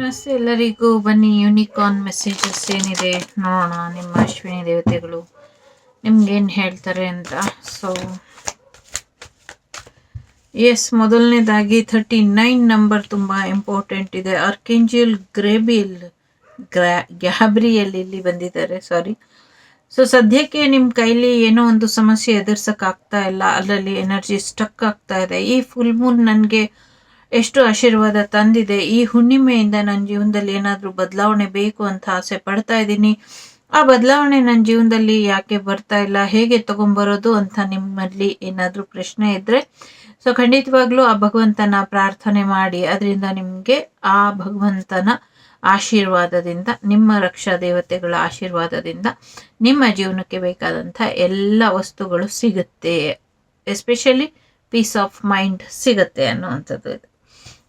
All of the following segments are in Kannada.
ನಮಸ್ತೆ ಎಲ್ಲರಿಗೂ. ಬನ್ನಿ ಯೂನಿಕಾರ್ನ್ ಮೆಸೇಜಸ್ ಏನಿದೆ ನೋಡೋಣ. ನಿಮ್ಮ ಅಶ್ವಿನಿ ದೇವತೆಗಳು ನಿಮ್ಗೇನು ಹೇಳ್ತಾರೆ ಅಂತ. ಸೊ ಎಸ್ ಮೊದಲನೇದಾಗಿ ಥರ್ಟಿ ನೈನ್ ನಂಬರ್ ತುಂಬ ಇಂಪಾರ್ಟೆಂಟ್ ಇದೆ. ಅರ್ಕೆಂಜಿಯಲ್ ಗ್ರೇಬಿಲ್ ಗ್ರಾ ಗ್ಯಾಬ್ರಿಯಲ್ ಇಲ್ಲಿ ಬಂದಿದ್ದಾರೆ. ಸಾರಿ ಸೊ ಸದ್ಯಕ್ಕೆ ನಿಮ್ಮ ಕೈಲಿ ಏನೋ ಒಂದು ಸಮಸ್ಯೆ ಎದುರ್ಸೋಕ್ಕಾಗ್ತಾ ಇಲ್ಲ. ಅದರಲ್ಲಿ ಎನರ್ಜಿ ಸ್ಟಕ್ ಆಗ್ತಾ ಇದೆ. ಈ ಫುಲ್ ಮೂನ್ ನನಗೆ ಎಷ್ಟು ಆಶೀರ್ವಾದ ತಂದಿದೆ. ಈ ಹುಣ್ಣಿಮೆಯಿಂದ ನನ್ನ ಜೀವನದಲ್ಲಿ ಏನಾದರೂ ಬದಲಾವಣೆ ಬೇಕು ಅಂತ ಆಸೆ ಪಡ್ತಾ ಇದ್ದೀನಿ. ಆ ಬದಲಾವಣೆ ನನ್ನ ಜೀವನದಲ್ಲಿ ಯಾಕೆ ಬರ್ತಾ ಇಲ್ಲ, ಹೇಗೆ ತಗೊಂಬರೋದು ಅಂತ ನಿಮ್ಮಲ್ಲಿ ಏನಾದರೂ ಪ್ರಶ್ನೆ ಇದ್ದರೆ ಸೊ ಖಂಡಿತವಾಗ್ಲೂ ಆ ಭಗವಂತನ ಪ್ರಾರ್ಥನೆ ಮಾಡಿ, ಅದರಿಂದ ನಿಮಗೆ ಆ ಭಗವಂತನ ಆಶೀರ್ವಾದದಿಂದ, ನಿಮ್ಮ ರಕ್ಷಾ ದೇವತೆಗಳ ಆಶೀರ್ವಾದದಿಂದ ನಿಮ್ಮ ಜೀವನಕ್ಕೆ ಬೇಕಾದಂಥ ಎಲ್ಲ ವಸ್ತುಗಳು ಸಿಗುತ್ತೆ. ಎಸ್ಪೆಷಲಿ ಪೀಸ್ ಆಫ್ ಮೈಂಡ್ ಸಿಗುತ್ತೆ ಅನ್ನುವಂಥದ್ದು ಇದೆ.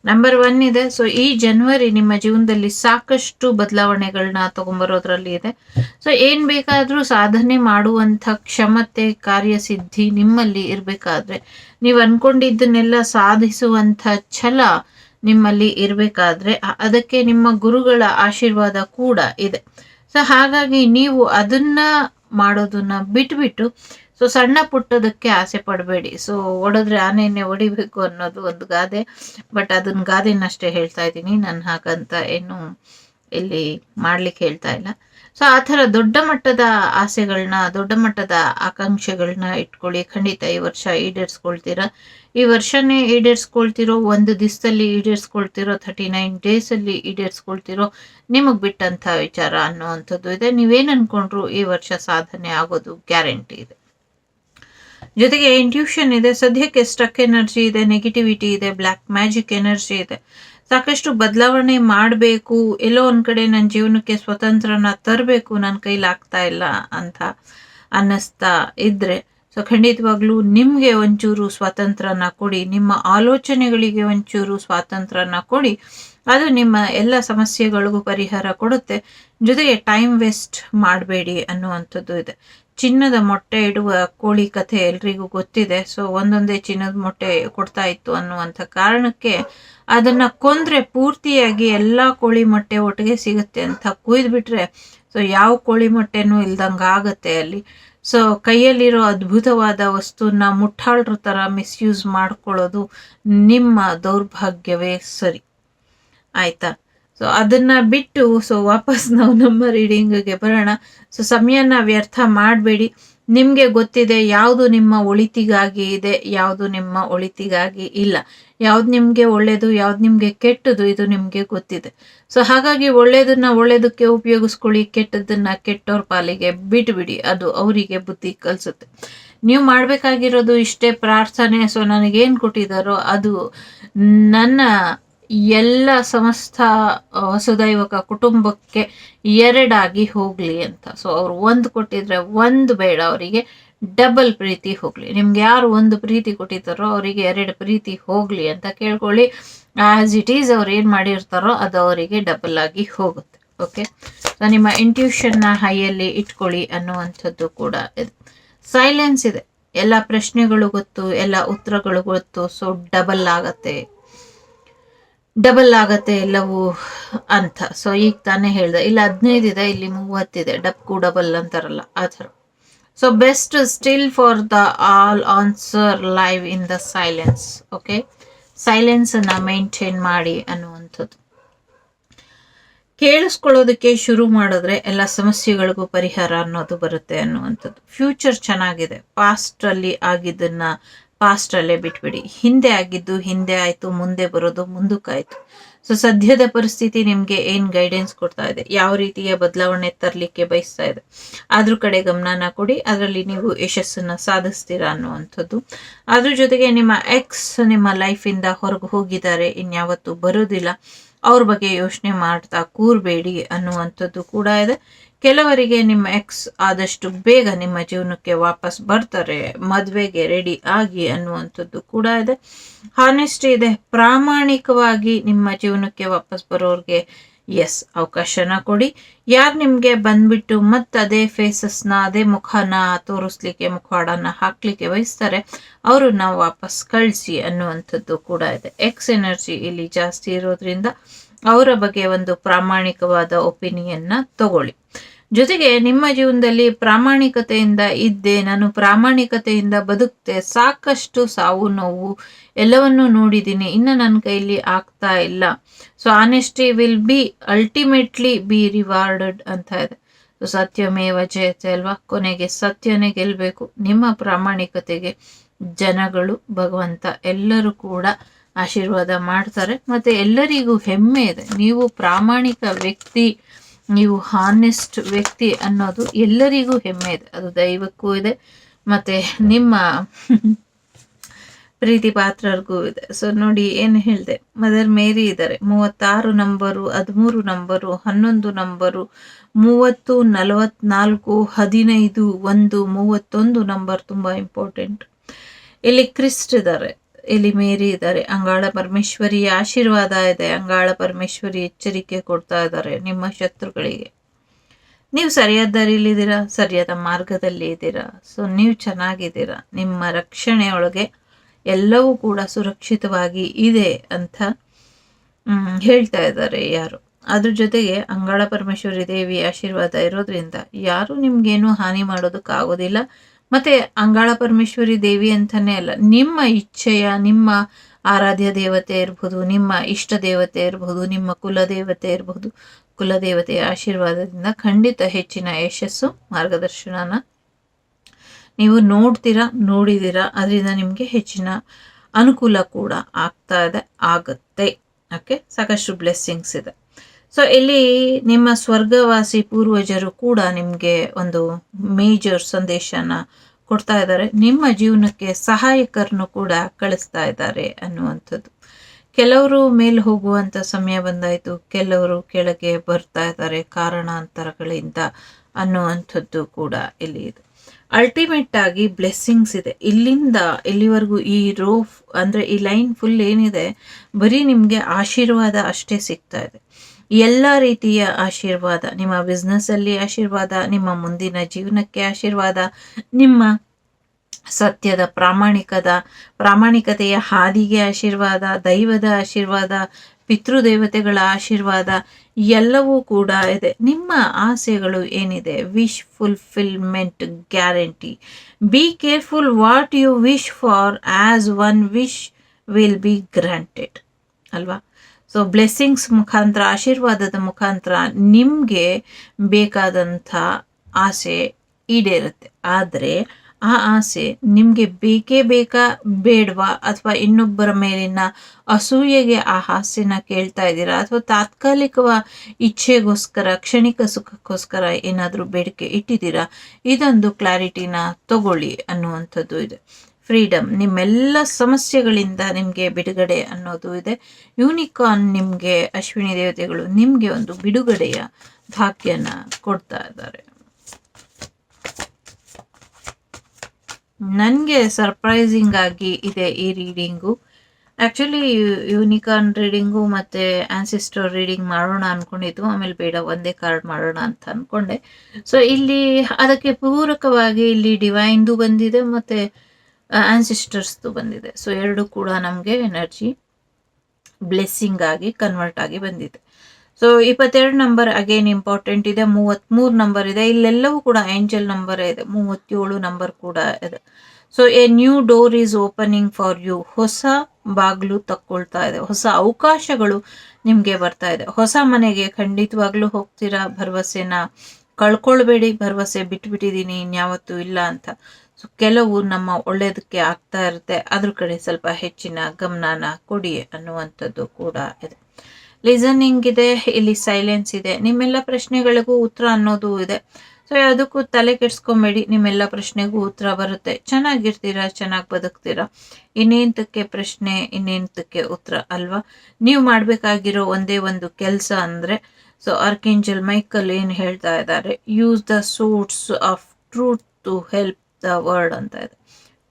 ನಂಬರ್ ಒನ್ ಇದೆ. ಸೊ ಈ ಜನವರಿ ನಿಮ್ಮ ಜೀವನದಲ್ಲಿ ಸಾಕಷ್ಟು ಬದಲಾವಣೆಗಳನ್ನ ತಗೊಂಬರೋದ್ರಲ್ಲಿ ಇದೆ. ಸೊ ಏನ್ ಬೇಕಾದ್ರೂ ಸಾಧನೆ ಮಾಡುವಂಥ ಕ್ಷಮತೆ, ಕಾರ್ಯಸಿದ್ಧಿ ನಿಮ್ಮಲ್ಲಿ ಇರಬೇಕಾದ್ರೆ, ನೀವು ಅನ್ಕೊಂಡಿದ್ದನ್ನೆಲ್ಲ ಸಾಧಿಸುವಂಥ ಛಲ ನಿಮ್ಮಲ್ಲಿ ಇರಬೇಕಾದ್ರೆ ಅದಕ್ಕೆ ನಿಮ್ಮ ಗುರುಗಳ ಆಶೀರ್ವಾದ ಕೂಡ ಇದೆ. ಸೊ ಹಾಗಾಗಿ ನೀವು ಅದನ್ನ ಮಾಡೋದನ್ನ ಬಿಟ್ಬಿಟ್ಟು ಸೊ ಸಣ್ಣ ಪುಟ್ಟದಕ್ಕೆ ಆಸೆ ಪಡಬೇಡಿ. ಸೊ ಒಡೆದ್ರೆ ಆನೆಯನ್ನೇ ಹೊಡಿಬೇಕು ಅನ್ನೋದು ಒಂದು ಗಾದೆ. ಬಟ್ ಅದನ್ನ ಗಾದೆನಷ್ಟೇ ಹೇಳ್ತಾ ಇದ್ದೀನಿ. ನಾನು ಹಾಗಂತ ಏನು ಇಲ್ಲಿ ಮಾಡ್ಲಿಕ್ಕೆ ಹೇಳ್ತಾ ಇಲ್ಲ. ಸೊ ಆ ಥರ ದೊಡ್ಡ ಮಟ್ಟದ ಆಸೆಗಳನ್ನ ದೊಡ್ಡ ಮಟ್ಟದ ಆಕಾಂಕ್ಷೆಗಳನ್ನ ಇಟ್ಕೊಳ್ಳಿ. ಖಂಡಿತ ಈ ವರ್ಷ ಈಡೇರಿಸ್ಕೊಳ್ತೀರಾ? ಈ ವರ್ಷನೇ ಈಡೇರಿಸ್ಕೊಳ್ತಿರೋ, ಒಂದು ದಿವಸದಲ್ಲಿ ಈಡೇರಿಸ್ಕೊಳ್ತಿರೋ ಥರ್ಟಿ ನೈನ್ ಡೇಸಲ್ಲಿ ಈಡೇರಿಸ್ಕೊಳ್ತಿರೋ ನಿಮಗೆ ಬಿಟ್ಟಂಥ ವಿಚಾರ ಅನ್ನುವಂಥದ್ದು ಇದೆ. ನೀವೇನು ಅನ್ಕೊಂಡ್ರು ಈ ವರ್ಷ ಸಾಧನೆ ಆಗೋದು ಗ್ಯಾರಂಟಿ ಇದೆ. ಜೊತೆಗೆ ಇಂಟ್ಯೂಷನ್ ಇದೆ, ಸದ್ಯಕ್ಕೆ ಸ್ಟಕ್ ಎನರ್ಜಿ ಇದೆ ನೆಗೆಟಿವಿಟಿ ಇದೆ ಬ್ಲ್ಯಾಕ್ ಮ್ಯಾಜಿಕ್ ಎನರ್ಜಿ ಇದೆ. ಸಾಕಷ್ಟು ಬದಲಾವಣೆ ಮಾಡಬೇಕು, ಎಲ್ಲೋ ಒಂದು ಕಡೆ ನನ್ನ ಜೀವನಕ್ಕೆ ಸ್ವತಂತ್ರನ ತರಬೇಕು ನನ್ನ ಕೈಲಿ ಆಗ್ತಾ ಇಲ್ಲ ಅಂತ ಅನ್ನಿಸ್ತಾ ಇದ್ರೆ, ಸೊ ಖಂಡಿತವಾಗ್ಲೂ ನಿಮಗೆ ಒಂಚೂರು ಸ್ವಾತಂತ್ರ್ಯನ ಕೊಡಿ, ನಿಮ್ಮ ಆಲೋಚನೆಗಳಿಗೆ ಒಂಚೂರು ಸ್ವಾತಂತ್ರ್ಯನ ಕೊಡಿ. ಅದು ನಿಮ್ಮ ಎಲ್ಲ ಸಮಸ್ಯೆಗಳಿಗೂ ಪರಿಹಾರ ಕೊಡುತ್ತೆ. ಜೊತೆಗೆ ಟೈಮ್ ವೇಸ್ಟ್ ಮಾಡಬೇಡಿ ಅನ್ನುವಂಥದ್ದು ಇದೆ. ಚಿನ್ನದ ಮೊಟ್ಟೆ ಇಡುವ ಕೋಳಿ ಕಥೆ ಎಲ್ರಿಗೂ ಗೊತ್ತಿದೆ. ಸೊ ಒಂದೊಂದೇ ಚಿನ್ನದ ಮೊಟ್ಟೆ ಕೊಡ್ತಾ ಇತ್ತು ಅನ್ನುವಂಥ ಕಾರಣಕ್ಕೆ ಅದನ್ನು ಕೊಂದರೆ ಪೂರ್ತಿಯಾಗಿ ಎಲ್ಲ ಕೋಳಿ ಮೊಟ್ಟೆ ಒಟ್ಟಿಗೆ ಸಿಗುತ್ತೆ ಅಂತ ಕುಯ್ದು ಬಿಟ್ಟರೆ ಸೊ ಯಾವ ಕೋಳಿ ಮೊಟ್ಟೆನೂ ಇಲ್ದಂಗೆ ಆಗುತ್ತೆ ಅಲ್ಲಿ. ಸೊ ಕೈಯಲ್ಲಿರೋ ಅದ್ಭುತವಾದ ವಸ್ತುನ ಮುಠಾಳ್ರ ಥರ ಮಿಸ್ಯೂಸ್ ಮಾಡ್ಕೊಳ್ಳೋದು ನಿಮ್ಮ ದೌರ್ಭಾಗ್ಯವೇ ಸರಿ. ಆಯ್ತಾ? ಸೊ ಅದನ್ನ ಬಿಟ್ಟು ಸೊ ವಾಪಸ್ ನಾವು ನಮ್ಮ ರೀಡಿಂಗ್ಗೆ ಬರೋಣ. ಸೊ ಸಮಯನ ವ್ಯರ್ಥ ಮಾಡಬೇಡಿ. ನಿಮಗೆ ಗೊತ್ತಿದೆ, ಯಾವುದು ನಿಮ್ಮ ಒಳಿತಿಗಾಗಿ ಇದೆ, ಯಾವುದು ನಿಮ್ಮ ಒಳಿತಿಗಾಗಿ ಇಲ್ಲ. ಯಾವ್ದು ನಿಮಗೆ ಒಳ್ಳೇದು, ಯಾವ್ದು ನಿಮಗೆ ಕೆಟ್ಟದು, ಇದು ನಿಮಗೆ ಗೊತ್ತಿದೆ. ಸೊ ಹಾಗಾಗಿ ಒಳ್ಳೇದನ್ನ ಒಳ್ಳೇದಕ್ಕೆ ಉಪಯೋಗಿಸ್ಕೊಳ್ಳಿ, ಕೆಟ್ಟದನ್ನ ಕೆಟ್ಟವ್ರ ಪಾಲಿಗೆ ಬಿಟ್ಬಿಡಿ. ಅದು ಅವರಿಗೆ ಬುದ್ಧಿ ಕಲಿಸುತ್ತೆ. ನೀವು ಮಾಡಬೇಕಾಗಿರೋದು ಇಷ್ಟೇ ಪ್ರಾರ್ಥನೆ. ಸೊ ನನಗೇನು ಕೊಟ್ಟಿದ್ದಾರೋ ಅದು ನನ್ನ ಎಲ್ಲ ಸಮಸ್ತ ವಸುದೈವಕ ಕುಟುಂಬಕ್ಕೆ ಎರಡಾಗಿ ಹೋಗ್ಲಿ ಅಂತ. ಸೊ ಅವ್ರು ಒಂದು ಕೊಟ್ಟಿದ್ರೆ ಒಂದು ಬೇಡ, ಅವರಿಗೆ ಡಬಲ್ ಪ್ರೀತಿ ಹೋಗ್ಲಿ. ನಿಮ್ಗೆ ಯಾರು ಒಂದು ಪ್ರೀತಿ ಕೊಟ್ಟಿದ್ದಾರೋ ಅವರಿಗೆ ಎರಡು ಪ್ರೀತಿ ಹೋಗ್ಲಿ ಅಂತ ಕೇಳ್ಕೊಳ್ಳಿ. ಆಸ್ ಇಟ್ ಈಸ್ ಅವ್ರು ಏನು ಮಾಡಿರ್ತಾರೋ ಅದು ಅವರಿಗೆ ಡಬಲ್ ಆಗಿ ಹೋಗುತ್ತೆ. ಓಕೆ ಸೊ ನಿಮ್ಮ ಇಂಟ್ಯೂಷನ್ನ ಹೈಯಲ್ಲಿ ಇಟ್ಕೊಳ್ಳಿ ಅನ್ನುವಂಥದ್ದು ಕೂಡ ಇದೆ. ಸೈಲೆನ್ಸ್ ಇದೆ. ಎಲ್ಲ ಪ್ರಶ್ನೆಗಳು ಗೊತ್ತು, ಎಲ್ಲ ಉತ್ತರಗಳು ಗೊತ್ತು. ಸೊ ಡಬಲ್ ಆಗತ್ತೆ. ಡಬಲ್ ಆಗತ್ತೆ ಎಲ್ಲವೂ ಅಂತ. ಸೊ ಈಗ ತಾನೇ ಹೇಳ್ದೆ. ಇಲ್ಲಿ, ಹದಿನೈದು ಇದೆ, ಇಲ್ಲಿ ಮೂವತ್ತಿದೆ ಡಬ್ಕು ಡಬಲ್ ಅಂತಾರಲ್ಲ, ಆ ಥರ. So best still for the all answer live in the silence okay ಸೈಲೆನ್ಸನ್ನು maintain ಮಾಡಿ ಅನ್ನುವಂಥದ್ದು. ಕೇಳಿಸ್ಕೊಳ್ಳೋದಕ್ಕೆ ಶುರು ಮಾಡಿದ್ರೆ ಎಲ್ಲ ಸಮಸ್ಯೆಗಳಿಗೂ ಪರಿಹಾರ ಅನ್ನೋದು ಬರುತ್ತೆ ಅನ್ನುವಂಥದ್ದು. ಫ್ಯೂಚರ್ ಚೆನ್ನಾಗಿದೆ. ಪಾಸ್ಟಲ್ಲಿ ಆಗಿದ್ದನ್ನ ಪಾಸ್ಟಲ್ಲೇ ಬಿಟ್ಬಿಡಿ. ಹಿಂದೆ ಆಗಿದ್ದು, ಹಿಂದೆ ಆಯಿತು, ಮುಂದೆ ಬರೋದು, ಮುಂದಕ್ಕಾಯ್ತು. ಸೊ ಸದ್ಯದ ಪರಿಸ್ಥಿತಿ ನಿಮಗೆ ಏನು ಗೈಡೆನ್ಸ್ ಕೊಡ್ತಾ ಇದೆ? ಯಾವ ರೀತಿಯ ಬದಲಾವಣೆ ತರಲಿಕ್ಕೆ ಬಯಸ್ತಾ ಇದೆ? ಅದ್ರ ಕಡೆ ಗಮನನ ಕೊಡಿ. ಅದರಲ್ಲಿ ನೀವು ಯಶಸ್ಸನ್ನು ಸಾಧಿಸ್ತೀರಾ ಅನ್ನುವಂಥದ್ದು. ಅದ್ರ ಜೊತೆಗೆ ನಿಮ್ಮ ಎಕ್ಸ್ ನಿಮ್ಮ ಲೈಫಿಂದ ಹೊರಗೆ ಹೋಗಿದ್ದಾರೆ, ಇನ್ಯಾವತ್ತು ಬರೋದಿಲ್ಲ. ಅವ್ರ ಬಗ್ಗೆ ಯೋಚನೆ ಮಾಡ್ತಾ ಕೂರಬೇಡಿ ಅನ್ನುವಂಥದ್ದು ಕೂಡ ಇದೆ. ಕೆಲವರಿಗೆ ನಿಮ್ಮ ಎಕ್ಸ್ ಆದಷ್ಟು ಬೇಗ ನಿಮ್ಮ ಜೀವನಕ್ಕೆ ವಾಪಸ್ ಬರ್ತಾರೆ, ಮದುವೆಗೆ ರೆಡಿ ಆಗಿ ಅನ್ನುವಂಥದ್ದು ಕೂಡ ಇದೆ. ಹಾನೆಸ್ಟ್ ಇದೆ. ಪ್ರಾಮಾಣಿಕವಾಗಿ ನಿಮ್ಮ ಜೀವನಕ್ಕೆ ವಾಪಸ್ ಬರೋರಿಗೆ ಎಸ್ ಅವಕಾಶನ ಕೊಡಿ. ಯಾರು ನಿಮಗೆ ಬಂದ್ಬಿಟ್ಟು ಮತ್ತೆ ಅದೇ ಫೇಸಸ್ನ ಅದೇ ಮುಖನ ತೋರಿಸ್ಲಿಕ್ಕೆ ಮುಖವಾಡನ ಹಾಕ್ಲಿಕ್ಕೆ ವಹಿಸ್ತಾರೆ ನಾವು ವಾಪಸ್ ಕಳಿಸಿ ಅನ್ನುವಂಥದ್ದು ಕೂಡ ಇದೆ. ಎಕ್ಸ್ ಎನರ್ಜಿ ಇಲ್ಲಿ ಜಾಸ್ತಿ ಇರೋದ್ರಿಂದ ಅವರ ಬಗ್ಗೆ ಒಂದು ಪ್ರಾಮಾಣಿಕವಾದ ಒಪಿನಿಯನ್ನ ತಗೊಳ್ಳಿ. ಜೊತೆಗೆ ನಿಮ್ಮ ಜೀವನದಲ್ಲಿ ಪ್ರಾಮಾಣಿಕತೆಯಿಂದ ಇದ್ದೆ, ನಾನು ಪ್ರಾಮಾಣಿಕತೆಯಿಂದ ಬದುಕ್ತೆ ಸಾಕಷ್ಟು ಸಾವು ನೋವು ಎಲ್ಲವನ್ನೂ ನೋಡಿದ್ದೀನಿ. ಇನ್ನು ನನ್ನ ಕೈಲಿ ಆಗ್ತಾ ಇಲ್ಲ. So honesty will be ultimately be rewarded ಅಂತ ಇದೆ. ಸೊ ಸತ್ಯಮೇವ ಜಯತೆ ಅಲ್ವಾ? ಕೊನೆಗೆ ಸತ್ಯನೇ ಗೆಲ್ಲಬೇಕು ನಿಮ್ಮ ಪ್ರಾಮಾಣಿಕತೆಗೆ ಜನಗಳು, ಭಗವಂತ ಎಲ್ಲರೂ ಕೂಡ ಆಶೀರ್ವಾದ ಮಾಡ್ತಾರೆ. ಮತ್ತೆ ಎಲ್ಲರಿಗೂ ಹೆಮ್ಮೆ ಇದೆ. ನೀವು ಪ್ರಾಮಾಣಿಕ ವ್ಯಕ್ತಿ ನೀವು ಹಾನೆಸ್ಟ್ ವ್ಯಕ್ತಿ ಅನ್ನೋದು ಎಲ್ಲರಿಗೂ ಹೆಮ್ಮೆ ಇದೆ. ಅದು ದೈವಕ್ಕೂ ಇದೆ, ಮತ್ತೆ ನಿಮ್ಮ ಪ್ರೀತಿ ಪಾತ್ರರಿಗೂ ಇದೆ. ಸೊ ನೋಡಿ ಏನು ಹೇಳಿದೆ. ಮದರ್ ಮೇರಿ ಇದ್ದಾರೆ. ಮೂವತ್ತಾರು ನಂಬರು ಹದಿಮೂರು ನಂಬರು ಹನ್ನೊಂದು ನಂಬರು ಮೂವತ್ತು, ನಲವತ್ನಾಲ್ಕು, ಹದಿನೈದು, ಒಂದು, ಮೂವತ್ತೊಂದು ನಂಬರ್ ತುಂಬ ಇಂಪಾರ್ಟೆಂಟ್ ಇಲ್ಲಿ ಕ್ರಿಸ್ಟ್ ಇದ್ದಾರೆ. ಇಲ್ಲಿ ಮೇರಿ ಇದ್ದಾರೆ. ಅಂಗಾಳ ಪರಮೇಶ್ವರಿಯ ಆಶೀರ್ವಾದ ಇದೆ. ಅಂಗಾಳ ಪರಮೇಶ್ವರಿ ಎಚ್ಚರಿಕೆ ಕೊಡ್ತಾ ಇದ್ದಾರೆ ನಿಮ್ಮ ಶತ್ರುಗಳಿಗೆ. ನೀವು ಸರಿಯಾದ ದಾರಿಯಲ್ಲಿದ್ದೀರಾ ಸರಿಯಾದ ಮಾರ್ಗದಲ್ಲಿ ಇದ್ದೀರಾ? ಸೊ ನೀವು ಚೆನ್ನಾಗಿದ್ದೀರಾ? ನಿಮ್ಮ ರಕ್ಷಣೆಯೊಳಗೆ ಎಲ್ಲವೂ ಕೂಡ ಸುರಕ್ಷಿತವಾಗಿ ಇದೆ ಅಂತ ಹೇಳ್ತಾ ಇದ್ದಾರೆ ಯಾರು. ಅದ್ರ ಜೊತೆಗೆ ಅಂಗಾಳ ಪರಮೇಶ್ವರಿ ದೇವಿ ಆಶೀರ್ವಾದ ಇರೋದ್ರಿಂದ ಯಾರು ನಿಮ್ಗೇನು ಹಾನಿ ಮಾಡೋದಕ್ಕಾಗೋದಿಲ್ಲ. ಮತ್ತೆ ಅಂಗಾಳ ಪರಮೇಶ್ವರಿ ದೇವಿ ಅಂತಾನೆ ಅಲ್ಲ, ನಿಮ್ಮ ಇಚ್ಛೆಯ, ನಿಮ್ಮ ಆರಾಧ್ಯ ದೇವತೆ ಇರಬಹುದು ನಿಮ್ಮ ಇಷ್ಟ ದೇವತೆ ಇರಬಹುದು ನಿಮ್ಮ ಕುಲದೇವತೆ ಇರಬಹುದು ಕುಲದೇವತೆಯ ಆಶೀರ್ವಾದದಿಂದ ಖಂಡಿತ ಹೆಚ್ಚಿನ ಯಶಸ್ಸು, ಮಾರ್ಗದರ್ಶನನ ನೀವು ನೋಡ್ತೀರಾ ನೋಡಿದ್ದೀರಾ ಅದರಿಂದ ನಿಮಗೆ ಹೆಚ್ಚಿನ ಅನುಕೂಲ ಕೂಡ ಆಗ್ತಾ ಇದೆ, ಆಗುತ್ತೆ. ಓಕೆ ಸಾಕಷ್ಟು ಬ್ಲೆಸ್ಸಿಂಗ್ಸ್ ಇದೆ. ಸೊ ಇಲ್ಲಿ ನಿಮ್ಮ ಸ್ವರ್ಗವಾಸಿ ಪೂರ್ವಜರು ಕೂಡ ನಿಮಗೆ ಒಂದು ಮೇಜರ್ ಸಂದೇಶನ ಕೊಡ್ತಾ ಇದ್ದಾರೆ. ನಿಮ್ಮ ಜೀವನಕ್ಕೆ ಸಹಾಯಕರನ್ನು ಕೂಡ ಕಳಿಸ್ತಾ ಇದ್ದಾರೆ ಅನ್ನುವಂಥದ್ದು. ಕೆಲವರು ಮೇಲೆ ಹೋಗುವಂಥ ಸಮಯ ಬಂದಾಯಿತು, ಕೆಲವರು ಕೆಳಗೆ ಬರ್ತಾ ಇದ್ದಾರೆ ಕಾರಣಾಂತರಗಳಿಂದ ಅನ್ನುವಂಥದ್ದು ಕೂಡ ಇಲ್ಲಿ ಇದೆ. ಅಲ್ಟಿಮೇಟ್ ಆಗಿ ಬ್ಲೆಸ್ಸಿಂಗ್ಸ್ ಇದೆ. ಇಲ್ಲಿಂದ ಇಲ್ಲಿವರೆಗೂ ಈ ರೋ ಅಂದರೆ ಈ ಲೈನ್ ಫುಲ್ ಏನಿದೆ, ಬರೀ ನಿಮಗೆ ಆಶೀರ್ವಾದ ಅಷ್ಟೇ ಸಿಗ್ತಾ ಇದೆ. ಎಲ್ಲ ರೀತಿಯ ಆಶೀರ್ವಾದ, ನಿಮ್ಮ ಬಿಸ್ನೆಸ್ಸಲ್ಲಿ ಆಶೀರ್ವಾದ, ನಿಮ್ಮ ಮುಂದಿನ ಜೀವನಕ್ಕೆ ಆಶೀರ್ವಾದ, ನಿಮ್ಮ ಸತ್ಯದ ಪ್ರಾಮಾಣಿಕದ, ಪ್ರಾಮಾಣಿಕತೆಯ ಹಾದಿಗೆ ಆಶೀರ್ವಾದ, ದೈವದ ಆಶೀರ್ವಾದ, ಪಿತೃದೇವತೆಗಳ ಆಶೀರ್ವಾದ, ಎಲ್ಲವೂ ಕೂಡ ಇದೆ. ನಿಮ್ಮ ಆಸೆಗಳು ಏನಿದೆ? Wish fulfilment guarantee be careful what you wish for as one wish will be granted ಅಲ್ವಾ? ಸೊ ಬ್ಲೆಸ್ಸಿಂಗ್ಸ್ ಮುಖಾಂತರ, ಆಶೀರ್ವಾದದ ಮುಖಾಂತರ ನಿಮಗೆ ಬೇಕಾದಂಥ ಆಸೆ ಈಡೇರುತ್ತೆ. ಆದರೆ, ಆ ಆಸೆ ನಿಮಗೆ ಬೇಕೇ ಬೇಕಾ, ಬೇಡವಾ? ಅಥವಾ ಇನ್ನೊಬ್ಬರ ಮೇಲಿನ ಅಸೂಯೆಗೆ ಆ ಆಸೆನ ಕೇಳ್ತಾ ಇದ್ದೀರಾ? ಅಥವಾ ತಾತ್ಕಾಲಿಕವ ಇಚ್ಛೆಗೋಸ್ಕರ, ಕ್ಷಣಿಕ ಸುಖಕ್ಕೋಸ್ಕರ ಏನಾದರೂ ಬೇಡಿಕೆ ಇಟ್ಟಿದ್ದೀರಾ? ಇದೊಂದು ಕ್ಲಾರಿಟಿನ ತಗೊಳ್ಳಿ ಅನ್ನುವಂಥದ್ದು ಇದೆ. ಫ್ರೀಡಮ್ ನಿಮ್ಮೆಲ್ಲ ಸಮಸ್ಯೆಗಳಿಂದ ನಿಮಗೆ ಬಿಡುಗಡೆ ಅನ್ನೋದು ಇದೆ. ಯೂನಿಕಾರ್ನ್ ನಿಮಗೆ ಅಶ್ವಿನಿ ದೇವತೆಗಳು ನಿಮಗೆ ಒಂದು ಬಿಡುಗಡೆಯ ಭಾಗ್ಯನ ಕೊಡ್ತಾ ಇದ್ದಾರೆ. ನನಗೆ ಸರ್ಪ್ರೈಸಿಂಗ್ ಆಗಿ ಇದೆ ಈ ರೀಡಿಂಗು. ಆ್ಯಕ್ಚುಲಿ ಯೂನಿಕಾರ್ನ್ ರೀಡಿಂಗು ಮತ್ತು ಆನ್ಸಿಸ್ಟರ್ ರೀಡಿಂಗ್ ಮಾಡೋಣ ಅಂದ್ಕೊಂಡಿದ್ದು ಆಮೇಲೆ ಬೇಡ, ಒಂದೇ ಕಾರ್ಡ್ ಮಾಡೋಣ ಅಂತ ಅಂದ್ಕೊಂಡೆ ಸೊ ಇಲ್ಲಿ ಅದಕ್ಕೆ ಪೂರಕವಾಗಿ ಇಲ್ಲಿ ಡಿವೈನ್ದು ಬಂದಿದೆ. ಮತ್ತು ಆನ್ಸಿಸ್ಟರ್ಸ್ದು ಬಂದಿದೆ. ಸೊ ಎರಡು ಕೂಡ ನಮಗೆ ಎನರ್ಜಿ ಬ್ಲೆಸ್ಸಿಂಗ್ ಆಗಿ ಕನ್ವರ್ಟ್ ಆಗಿ ಬಂದಿದೆ. ಸೊ ಇಪ್ಪತ್ತೆರಡು ನಂಬರ್ ಅಗೇನ್ ಇಂಪಾರ್ಟೆಂಟ್ ಇದೆ. ಮೂವತ್ತ್ಮೂರು ನಂಬರ್ ಇದೆ. ಇಲ್ಲೆಲ್ಲವೂ ಕೂಡ ಏಂಜಲ್ ನಂಬರ್ ಇದೆ. ಮೂವತ್ತೇಳು ನಂಬರ್ ಕೂಡ ಇದೆ. So a new door is opening for you ಹೊಸ ಬಾಗಿಲು ತಕ್ಕೊಳ್ತಾ ಇದೆ. ಹೊಸ ಅವಕಾಶಗಳು ನಿಮಗೆ ಬರ್ತಾ ಇದೆ. ಹೊಸ ಮನೆಗೆ ಖಂಡಿತವಾಗ್ಲೂ ಹೋಗ್ತೀರಾ? ಭರವಸೆನ ಕಳ್ಕೊಳ್ಬೇಡಿ. ಭರವಸೆ ಬಿಟ್ಬಿಟ್ಟಿದ್ದೀನಿ, ಇನ್ಯಾವತ್ತೂ ಇಲ್ಲ ಅಂತ. ಕೆಲವು ನಮ್ಮ ಒಳ್ಳೆಯದಕ್ಕೆ ಆಗ್ತಾ ಇರುತ್ತೆ. ಅದ್ರ ಕಡೆ ಸ್ವಲ್ಪ ಹೆಚ್ಚಿನ ಗಮನನ ಕೊಡಿ ಅನ್ನುವಂಥದ್ದು ಕೂಡ ಇದೆ. ಲಿಸನಿಂಗ್ ಇದೆ, ಇಲ್ಲಿ ಸೈಲೆನ್ಸ್ ಇದೆ. ನಿಮ್ಮೆಲ್ಲ ಪ್ರಶ್ನೆಗಳಿಗೂ ಉತ್ತರ ಅನ್ನೋದು ಇದೆ. ಸೊ ಅದಕ್ಕೂ ತಲೆ ಕೆಡ್ಸ್ಕೊಂಬೇಡಿ. ನಿಮ್ಮೆಲ್ಲ ಪ್ರಶ್ನೆಗೂ ಉತ್ತರ ಬರುತ್ತೆ. ಚೆನ್ನಾಗಿರ್ತೀರಾ? ಚೆನ್ನಾಗಿ ಬದುಕ್ತೀರಾ? ಇನ್ನೇಂತಕ್ಕೆ ಪ್ರಶ್ನೆ, ಇನ್ನೇಂತಕ್ಕೆ ಉತ್ತರ ಅಲ್ವಾ? ನೀವು ಮಾಡಬೇಕಾಗಿರೋ ಒಂದೇ ಒಂದು ಕೆಲಸ ಅಂದರೆ ಸೊ ಆರ್ಕೆಂಜಲ್ ಮೈಕಲ್ ಏನು ಹೇಳ್ತಾ ಇದ್ದಾರೆ? Use the suits of truth to help the word ಅಂತ ಇದೆ.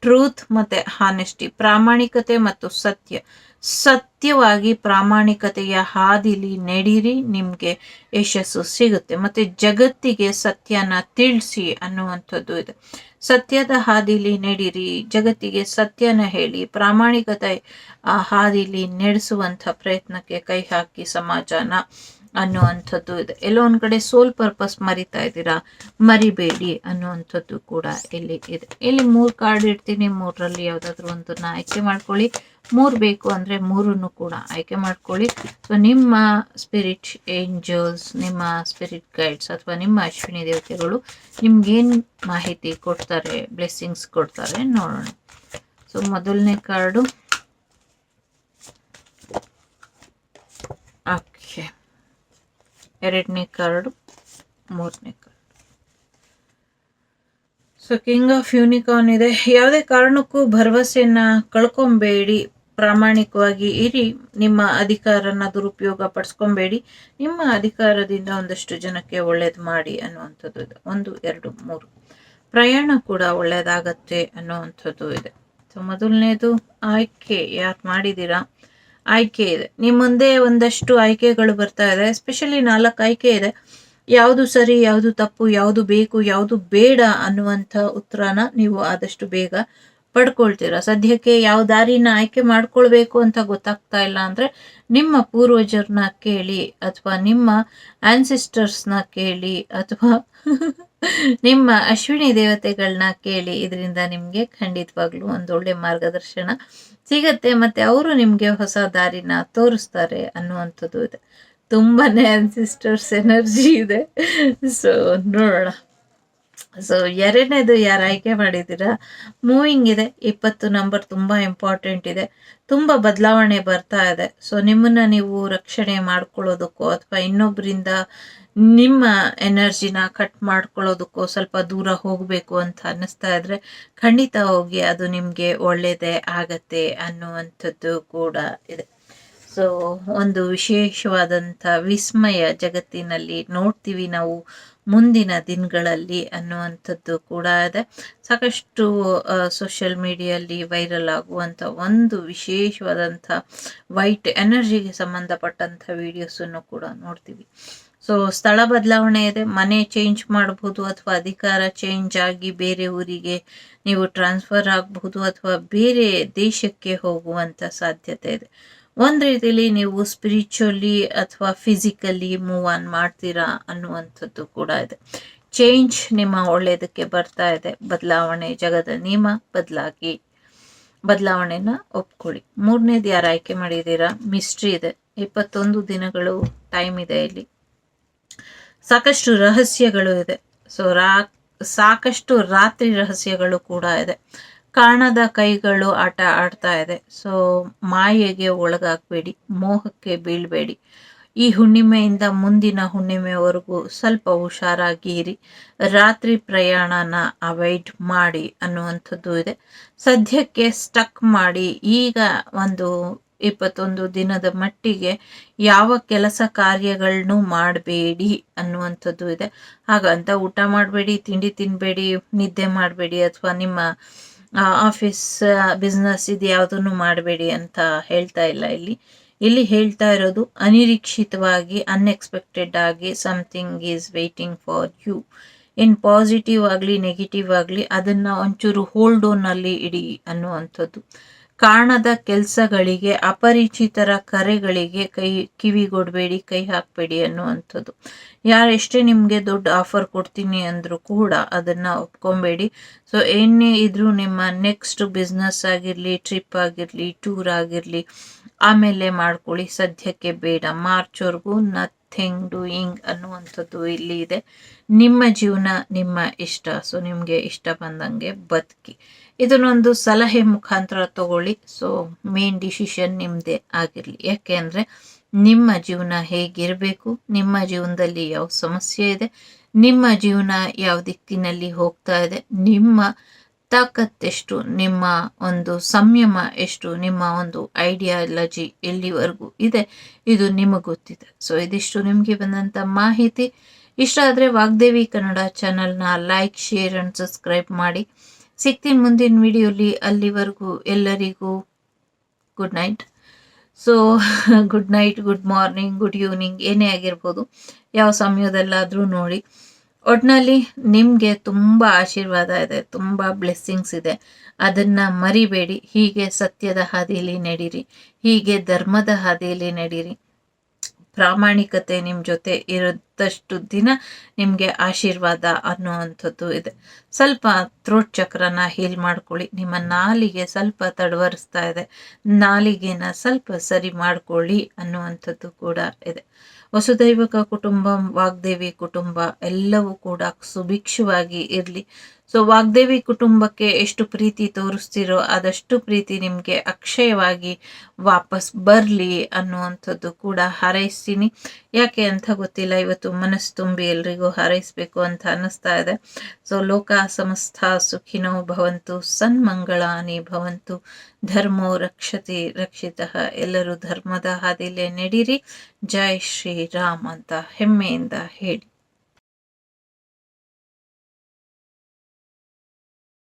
ಟ್ರೂತ್ ಮತ್ತೆ ಹಾನೆಸ್ಟಿ, ಪ್ರಾಮಾಣಿಕತೆ ಮತ್ತು ಸತ್ಯ. ಸತ್ಯವಾಗಿ ಪ್ರಾಮಾಣಿಕತೆಯ ಹಾದಿಲಿ ನಡೀರಿ, ನಿಮಗೆ ಯಶಸ್ಸು ಸಿಗುತ್ತೆ. ಮತ್ತೆ ಜಗತ್ತಿಗೆ ಸತ್ಯನ ತಿಳಿಸಿ ಅನ್ನುವಂಥದ್ದು ಇದೆ. ಸತ್ಯದ ಹಾದಿಲಿ ನಡೀರಿ, ಜಗತ್ತಿಗೆ ಸತ್ಯನ ಹೇಳಿ, ಪ್ರಾಮಾಣಿಕತೆ, ಆ ಹಾದಿಲಿ ನಡೆಸುವಂಥ ಪ್ರಯತ್ನಕ್ಕೆ ಕೈ ಹಾಕಿ ಸಮಾಜನ. ಅನ್ನುವಂಥದ್ದು ಇದೆ. ಎಲ್ಲೋ ಒಂದು ಕಡೆ ಸೋಲ್ ಪರ್ಪಸ್ ಮರಿತಾ ಇದ್ದೀರಾ, ಮರಿಬೇಡಿ ಅನ್ನುವಂಥದ್ದು ಕೂಡ ಇಲ್ಲಿ ಇದೆ. ಇಲ್ಲಿ ಮೂರು ಕಾರ್ಡ್ ಇಡ್ತೀನಿ, ಮೂರರಲ್ಲಿ ಯಾವುದಾದ್ರೂ ಒಂದನ್ನ ಆಯ್ಕೆ ಮಾಡ್ಕೊಳ್ಳಿ. ಮೂರು ಬೇಕು ಅಂದರೆ ಮೂರನ್ನು ಕೂಡ ಆಯ್ಕೆ ಮಾಡ್ಕೊಳ್ಳಿ. ಸೊ ನಿಮ್ಮ ಸ್ಪಿರಿಟ್ ಏಂಜಲ್ಸ್ ನಿಮ್ಮ ಸ್ಪಿರಿಟ್ ಗೈಡ್ಸ್ ಅಥವಾ ನಿಮ್ಮ ಅಶ್ವಿನಿ ದೇವತೆಗಳು ನಿಮ್ಗೇನು ಮಾಹಿತಿ ಕೊಡ್ತಾರೆ ಬ್ಲೆಸ್ಸಿಂಗ್ಸ್ ಕೊಡ್ತಾರೆ ನೋಡೋಣ. ಸೊ ಮೊದಲನೇ ಕಾರ್ಡು ಓಕೆ ಎರಡನೇ ಕಾರ್ಡು, ಮೂರನೇ card. So king of unicorn ಇದೆ. ಯಾವುದೇ ಕಾರಣಕ್ಕೂ ಭರವಸೆಯನ್ನ ಕಳ್ಕೊಬೇಡಿ. ಪ್ರಾಮಾಣಿಕವಾಗಿ ಇರಿ. ನಿಮ್ಮ ಅಧಿಕಾರನ ದುರುಪಯೋಗ ಪಡಿಸ್ಕೊಬೇಡಿ. ನಿಮ್ಮ ಅಧಿಕಾರದಿಂದ ಒಂದಷ್ಟು ಜನಕ್ಕೆ ಒಳ್ಳೇದು ಮಾಡಿ ಅನ್ನುವಂಥದ್ದು ಇದೆ. ಒಂದು, ಎರಡು, ಮೂರು. ಪ್ರಯಾಣ ಕೂಡ ಒಳ್ಳೇದಾಗತ್ತೆ ಅನ್ನುವಂಥದ್ದು ಇದೆ. ಸೊ ಮೊದಲನೇದು, ಆಯ್ಕೆ. ಯಾರು ಮಾಡಿದ್ದೀರಾ? ಆಯ್ಕೆ ಇದೆ. ನಿಮ್ಮ ಮುಂದೆ ಒಂದಷ್ಟು ಆಯ್ಕೆಗಳು ಬರ್ತಾ ಇದೆ. ಎಸ್ಪೆಷಲಿ ನಾಲ್ಕು ಆಯ್ಕೆ ಇದೆ. ಯಾವುದು ಸರಿ, ಯಾವುದು ತಪ್ಪು, ಯಾವುದು ಬೇಕು, ಯಾವುದು ಬೇಡ ಅನ್ನುವಂಥ ಉತ್ತರನ ನೀವು ಆದಷ್ಟು ಬೇಗ ಪಡ್ಕೊಳ್ತೀರಾ? ಸದ್ಯಕ್ಕೆ ಯಾವ ದಾರಿನ ಆಯ್ಕೆ ಮಾಡ್ಕೊಳ್ಬೇಕು ಅಂತ ಗೊತ್ತಾಗ್ತಾ ಇಲ್ಲ ಅಂದ್ರೆ ನಿಮ್ಮ ಪೂರ್ವಜರನ್ನ ಕೇಳಿ ಅಥವಾ ನಿಮ್ಮ ಆನ್ಸಿಸ್ಟರ್ಸ್ನ ಕೇಳಿ ಅಥವಾ ನಿಮ್ಮ ಅಶ್ವಿನಿ ದೇವತೆಗಳನ್ನ ಕೇಳಿ ಇದರಿಂದ ನಿಮಗೆ ಖಂಡಿತವಾಗ್ಲೂ ಒಂದೊಳ್ಳೆ ಮಾರ್ಗದರ್ಶನ ಸಿಗತ್ತೆ. ಮತ್ತೆ ಅವರು ನಿಮಗೆ ಹೊಸ ದಾರಿನ ತೋರಿಸ್ತಾರೆ ಅನ್ನುವಂಥದ್ದು ಇದೆ. ತುಂಬಾನೇ ಅನ್ಸಿಸ್ಟರ್ಸ್ ಎನರ್ಜಿ ಇದೆ. ಸೊ ನೋಡೋಣ. ಸೊ ಎರಡನೇದು ಯಾರು ಆಯ್ಕೆ ಮಾಡಿದ್ದೀರಾ? ಮೂವಿಂಗ್ ಇದೆ. ಇಪ್ಪತ್ತು ನಂಬರ್ ತುಂಬ ಇಂಪಾರ್ಟೆಂಟ್ ಇದೆ. ತುಂಬ ಬದಲಾವಣೆ ಬರ್ತಾ ಇದೆ. ಸೊ ನಿಮ್ಮನ್ನ ನೀವು ರಕ್ಷಣೆ ಮಾಡ್ಕೊಳ್ಳೋದಕ್ಕೋ ಅಥವಾ ಇನ್ನೊಬ್ಬರಿಂದ ನಿಮ್ಮ ಎನರ್ಜಿನ ಕಟ್ ಮಾಡ್ಕೊಳ್ಳೋದಕ್ಕೋ ಸ್ವಲ್ಪ ದೂರ ಹೋಗಬೇಕು ಅಂತ ಅನ್ನಿಸ್ತಾ ಇದ್ರೆ ಖಂಡಿತ ಹೋಗಿ ಅದು ನಿಮಗೆ ಒಳ್ಳೆಯದೇ ಆಗತ್ತೆ ಅನ್ನುವಂಥದ್ದು ಕೂಡ ಇದೆ. ಸೊ ಒಂದು ವಿಶೇಷವಾದಂಥ ವಿಸ್ಮಯ ಜಗತ್ತಿನಲ್ಲಿ ನೋಡ್ತೀವಿ ನಾವು. ಮುಂದಿನ ದಿನಗಳಲ್ಲಿ ಅನ್ನುವಂಥದ್ದು ಕೂಡ ಇದೆ. ಸಾಕಷ್ಟು ಸೋಷಿಯಲ್ ಮೀಡಿಯಲ್ಲಿ ವೈರಲ್ ಆಗುವಂಥ ಒಂದು ವಿಶೇಷವಾದಂಥ ವೈಟ್ ಎನರ್ಜಿಗೆ ಸಂಬಂಧಪಟ್ಟಂಥ ವಿಡಿಯೋಸನ್ನು ಕೂಡ ನೋಡ್ತೀವಿ. ಸೊ ಸ್ಥಳ ಬದಲಾವಣೆ ಇದೆ. ಮನೆ ಚೇಂಜ್ ಮಾಡಬಹುದು ಅಥವಾ ಅಧಿಕಾರ ಚೇಂಜ್ ಆಗಿ ಬೇರೆ ಊರಿಗೆ ನೀವು ಟ್ರಾನ್ಸ್ಫರ್ ಆಗಬಹುದು ಅಥವಾ ಬೇರೆ ದೇಶಕ್ಕೆ ಹೋಗುವಂಥ ಸಾಧ್ಯತೆ ಇದೆ. ಒಂದ್ ರೀತಿಯಲ್ಲಿ ನೀವು ಸ್ಪಿರಿಚುವಲಿ ಅಥವಾ ಫಿಸಿಕಲಿ ಮೂವ್ ಆನ್ ಮಾಡ್ತೀರಾ ಅನ್ನುವಂಥದ್ದು ಕೂಡ ಇದೆ. ಚೇಂಜ್ ನಿಮ್ಮ ಒಳ್ಳೆಯದಕ್ಕೆ ಬರ್ತಾ ಇದೆ. ಬದಲಾವಣೆ ಜಗದ ನಿಯಮ ಬದಲಾಗಿ, ಬದಲಾವಣೆನ ಒಪ್ಕೊಳ್ಳಿ. ಮೂರನೇದು ಯಾರು ಆಯ್ಕೆ ಮಾಡಿದ್ದೀರಾ? ಮಿಸ್ಟ್ರಿ ಇದೆ. ಇಪ್ಪತ್ತೊಂದು ದಿನಗಳು ಟೈಮ್ ಇದೆ ಇಲ್ಲಿ. ಸಾಕಷ್ಟು ರಹಸ್ಯಗಳು ಇದೆ. ಸೊ ರಾ, ಸಾಕಷ್ಟು ರಾತ್ರಿ ರಹಸ್ಯಗಳು ಕೂಡ ಇದೆ. ಕಾಣದ ಕೈಗಳು ಆಟ ಆಡ್ತಾ ಇದೆ. ಸೊ ಮಾಯೆಗೆ ಒಳಗಾಗಬೇಡಿ, ಮೋಹಕ್ಕೆ ಬೀಳ್ಬೇಡಿ. ಈ ಹುಣ್ಣಿಮೆಯಿಂದ ಮುಂದಿನ ಹುಣ್ಣಿಮೆವರೆಗೂ ಸ್ವಲ್ಪ ಹುಷಾರಾಗಿರಿ. ರಾತ್ರಿ ಪ್ರಯಾಣನ ಅವಾಯ್ಡ್ ಮಾಡಿ ಅನ್ನುವಂಥದ್ದು ಇದೆ. ಸದ್ಯಕ್ಕೆ ಸ್ಟಕ್ ಮಾಡಿ, ಈಗ ಒಂದು ಇಪ್ಪತ್ತೊಂದು ದಿನದ ಮಟ್ಟಿಗೆ ಯಾವ ಕೆಲಸ ಕಾರ್ಯಗಳನ್ನು ಮಾಡಬೇಡಿ ಅನ್ನುವಂಥದ್ದು ಇದೆ. ಹಾಗಂತ ಊಟ ಮಾಡಬೇಡಿ, ತಿಂಡಿ ತಿನ್ನಬೇಡಿ ನಿದ್ದೆ ಮಾಡಬೇಡಿ ಅಥವಾ ನಿಮ್ಮ ಆಫೀಸ್ ಬಿಸ್ನೆಸ್ ಇದು ಯಾವುದನ್ನು ಮಾಡಬೇಡಿ ಅಂತ ಹೇಳ್ತಾ ಇಲ್ಲ ಇಲ್ಲಿ. ಇಲ್ಲಿ ಹೇಳ್ತಾ ಇರೋದು ಅನಿರೀಕ್ಷಿತವಾಗಿ ಅನ್ಎಕ್ಸ್ಪೆಕ್ಟೆಡ್ ಆಗಿ something is waiting for you in positive ಆಗಲಿ ನೆಗೆಟಿವ್ ಆಗಲಿ ಅದನ್ನು ಒಂಚೂರು ಹೋಲ್ಡ್ ಓನಲ್ಲಿ ಇಡಿ ಅನ್ನುವಂಥದ್ದು. ಕಾಣದ ಕೆಲಸಗಳಿಗೆ, ಅಪರಿಚಿತರ ಕರೆಗಳಿಗೆ ಕೈ, ಕಿವಿಗೊಡಬೇಡಿ, ಕೈ ಹಾಕಬೇಡಿ ಅನ್ನುವಂಥದ್ದು. ಯಾರೆಷ್ಟೇ ನಿಮಗೆ ದೊಡ್ಡ ಆಫರ್ ಕೊಡ್ತೀನಿ ಅಂದರೂ ಕೂಡ ಅದನ್ನು ಒಪ್ಕೊಬೇಡಿ. ಸೊ ಏನೇ ಇದ್ರೂ ನಿಮ್ಮ ನೆಕ್ಸ್ಟ್ ಬಿಸ್ನೆಸ್ ಆಗಿರಲಿ ಟ್ರಿಪ್ ಆಗಿರಲಿ ಟೂರ್ ಆಗಿರಲಿ, ಆಮೇಲೆ ಮಾಡ್ಕೊಳ್ಳಿ. ಸದ್ಯಕ್ಕೆ ಬೇಡ. ಮಾರ್ಚ್ವರೆಗೂ ನಥಿಂಗ್ ಡೂಯಿಂಗ್ ಅನ್ನುವಂಥದ್ದು ಇಲ್ಲಿ ಇದೆ. ನಿಮ್ಮ ಜೀವನ ನಿಮ್ಮ ಇಷ್ಟ. ಸೊ ನಿಮಗೆ ಇಷ್ಟ ಬಂದಂಗೆ ಬದುಕಿ. ಇದನ್ನೊಂದು ಸಲಹೆ ಮುಖಾಂತರ ತಗೊಳ್ಳಿ. ಸೊ ಮೇನ್ ಡಿಸಿಷನ್ ನಿಮ್ಮದೇ ಆಗಿರಲಿ. ಯಾಕೆ ಅಂದರೆ, ನಿಮ್ಮ ಜೀವನ ಹೇಗಿರಬೇಕು, ನಿಮ್ಮ ಜೀವನದಲ್ಲಿ ಯಾವ ಸಮಸ್ಯೆ ಇದೆ, ನಿಮ್ಮ ಜೀವನ ಯಾವ ದಿಕ್ಕಿನಲ್ಲಿ ಹೋಗ್ತಾ ಇದೆ, ನಿಮ್ಮ ತಾಕತ್ತೆಷ್ಟು, ನಿಮ್ಮ ಒಂದು ಸಂಯಮ ಎಷ್ಟು, ನಿಮ್ಮ ಒಂದು ಐಡಿಯಾಲಜಿ ಎಲ್ಲಿವರೆಗೂ ಇದೆ, ಇದು ನಿಮಗೆ ಗೊತ್ತಿದೆ. ಸೊ ಇದಿಷ್ಟು ನಿಮಗೆ ಬಂದಂಥ ಮಾಹಿತಿ. ಇಷ್ಟ ಆದರೆ ವಾಗ್ದೇವಿ ಕನ್ನಡ ಚಾನಲ್ನ ಲೈಕ್ ಶೇರ್ ಆ್ಯಂಡ್ ಸಬ್ಸ್ಕ್ರೈಬ್ ಮಾಡಿ. ಸಿಗ್ತೀನಿ ಮುಂದಿನ ವಿಡಿಯೋಲಿ ಅಲ್ಲಿವರೆಗೂ ಎಲ್ಲರಿಗೂ good night so good night good morning good evening ಏನೇ ಆಗಿರ್ಬೋದು, ಯಾವ ಸಮಯದಲ್ಲಾದರೂ ನೋಡಿ. ಒಟ್ಟಿನಲ್ಲಿ ನಿಮಗೆ ತುಂಬ ಆಶೀರ್ವಾದ ಇದೆ, ತುಂಬ ಬ್ಲೆಸ್ಸಿಂಗ್ಸ್ ಇದೆ. ಅದನ್ನು ಮರಿಬೇಡಿ, ಹೀಗೆ ಸತ್ಯದ ಹಾದಿಯಲ್ಲಿ ನಡೀರಿ, ಹೀಗೆ ಧರ್ಮದ ಹಾದಿಯಲ್ಲಿ ನಡೀರಿ. ಪ್ರಾಮಾಣಿಕತೆ ನಿಮ್ಮ ಜೊತೆ ಇರದಷ್ಟು ದಿನ ನಿಮಗೆ ಆಶೀರ್ವಾದ ಅನ್ನುವಂಥದ್ದು ಇದೆ. ಸ್ವಲ್ಪ ಥ್ರೋಟ್ ಚಕ್ರನ ಹೀಲ್ ಮಾಡ್ಕೊಳ್ಳಿ. ನಿಮ್ಮ ನಾಲಿಗೆ ಸ್ವಲ್ಪ ತಡವರಿಸ್ತಾ ಇದೆ. ನಾಲಿಗೆನ ಸ್ವಲ್ಪ ಸರಿ ಮಾಡ್ಕೊಳ್ಳಿ ಅನ್ನುವಂಥದ್ದು ಕೂಡ ಇದೆ. ವಸುದೈವಕ ಕುಟುಂಬ, ವಾಗ್ದೇವಿ ಕುಟುಂಬ ಎಲ್ಲವೂ ಕೂಡ ಸುಭಿಕ್ಷವಾಗಿ ಇರಲಿ. ಸೊ ವಾಗ್ದೇವಿ ಕುಟುಂಬಕ್ಕೆ ಎಷ್ಟು ಪ್ರೀತಿ ತೋರಿಸ್ತಿರೋ ಅದಷ್ಟು ಪ್ರೀತಿ ನಿಮಗೆ ಅಕ್ಷಯವಾಗಿ ವಾಪಸ್ ಬರಲಿ ಅನ್ನುವಂಥದ್ದು ಕೂಡ ಹಾರೈಸ್ತೀನಿ. ಯಾಕೆ ಅಂತ ಗೊತ್ತಿಲ್ಲ, ಇವತ್ತು ಮನಸ್ಸು ತುಂಬಿ ಎಲ್ರಿಗೂ ಹಾರೈಸಬೇಕು ಅಂತ ಅನ್ನಿಸ್ತಾ ಇದೆ. ಸೊ ಲೋಕ ಸಮಸ್ತ ಸುಖಿನೋ ಭವಂತು, ಸನ್ಮಂಗಳಾನಿ ಭವಂತು, ಧರ್ಮೋ ರಕ್ಷತಿ ರಕ್ಷಿತ. ಎಲ್ಲರೂ ಧರ್ಮದ ಹಾದಿಲೇ ನಡೀರಿ. ಜೈ ಶ್ರೀರಾಮ್ ಅಂತ ಹೆಮ್ಮೆಯಿಂದ ಹೇಳಿ.